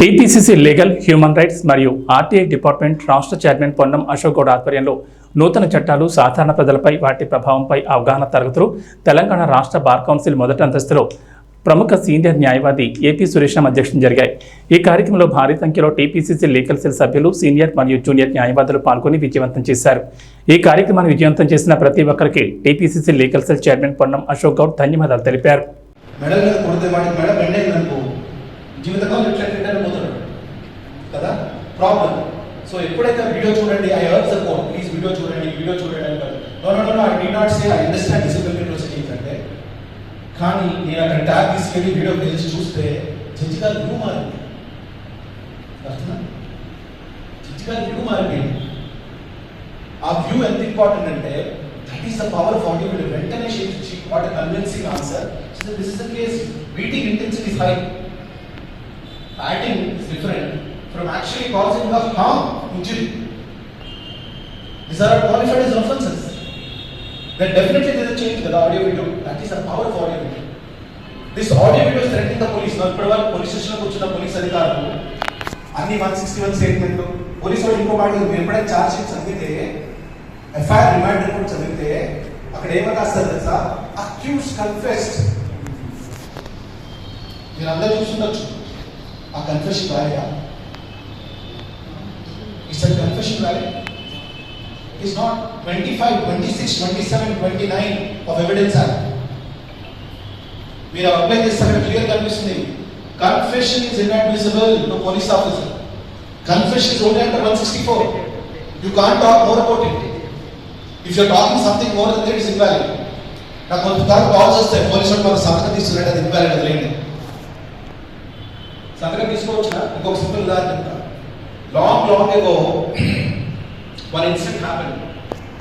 TPCC legal human rights మరియు RTI department రాష్ట్ర chairman Ponnam Ashok Goud ఆధ్వర్యంలో నూతన చట్టాలు సాధారణ ప్రజలపై వాటి ప్రభావంపై అవగాహన తరగతులు తెలంగాణ రాష్ట్ర బార్ కౌన్సిల్ మొదటి అంతస్తులో ప్రముఖ సీనియర్ న్యాయవాది ఏపీ సురేష్ అధ్యక్షం జరిగాయి. ఈ కార్యక్రమంలో భారీ సంఖ్యలో టీపీసీసీ లీగల్ సెల్ సభ్యులు సీనియర్ మరియు జూనియర్ న్యాయవాదులు పాల్గొని విజయవంతం చేశారు. ఈ కార్యక్రమాన్ని విజయవంతం చేసిన ప్రతి ఒక్కరికి TPCC legal cell chairman Ponnam Ashok Goud ధన్యవాదాలు తెలిపారు. కదా? ప్రాబ్లం సో ఎప్పుడైతే వీడియో చూడండి I hers the please video చూడండి వీడియో చూడండి అంటారు no no no I did not say I understand disciplinary proceedings అంటే కానీ నేను అక్కడ ట్యాగ్ తీసుకెళ్ళి వీడియో తెలిసి చూస్తే జడ్జి గారు వ్యూ మారింది. అర్థమా? జడ్జి గారి వ్యూ మారిపోయింది. ఆ వ్యూ ఎంత ఇంపార్టెంట్ అంటే that is the power of audio video వెంటనే she what convincing answer so this is the case beating intensity is high batting is different from actually causing the harm injury These are qualified as offenses. Then definitely there is a change with the audio video. That is the power of audio video. This audio video is threatening the police. నా ఇప్పటి వరకు police స్టేషన్లో కూర్చున్న police అధికారులు అన్ని one sixty one స్టేట్మెంట్లు police వాళ్ళు ఇంకో మాట మీరు ఎప్పుడైనా ఛార్జ్ షీట్ చదివితే ఎఫ్ఐఆర్ రిమాండ్ రిపోర్ట్ చదివితే అక్కడ ఏమని రాస్తారు తెలుసా అక్యూస్ కన్ఫెస్డ్ మీరు అందరూ చూస్తుండొచ్చు ఆ కన్ఫెషన్ రాయగా ఇట్స్ అ కన్ఫెషన్ రాయగా is not 25, 26, 27, 29 of evidence act. మీరు అప్లై చేస్తారని క్లియర్ కనిపిస్తుంది confession is inadmissible to police officer confession is only under 164 you can't talk more about it if you are talking something more then that is invalid నాకు కొంతకాలం calls వస్తాయి police వాళ్ళు మన సంతకం తీసుకున్నట్టు అది ఇన్వాలిడ్ అది లేండి సంతకం తీసుకోవచ్చునా? ఇంకొక సింపుల్ ఉదాహరణ చెప్తా. long ago, one incident happened.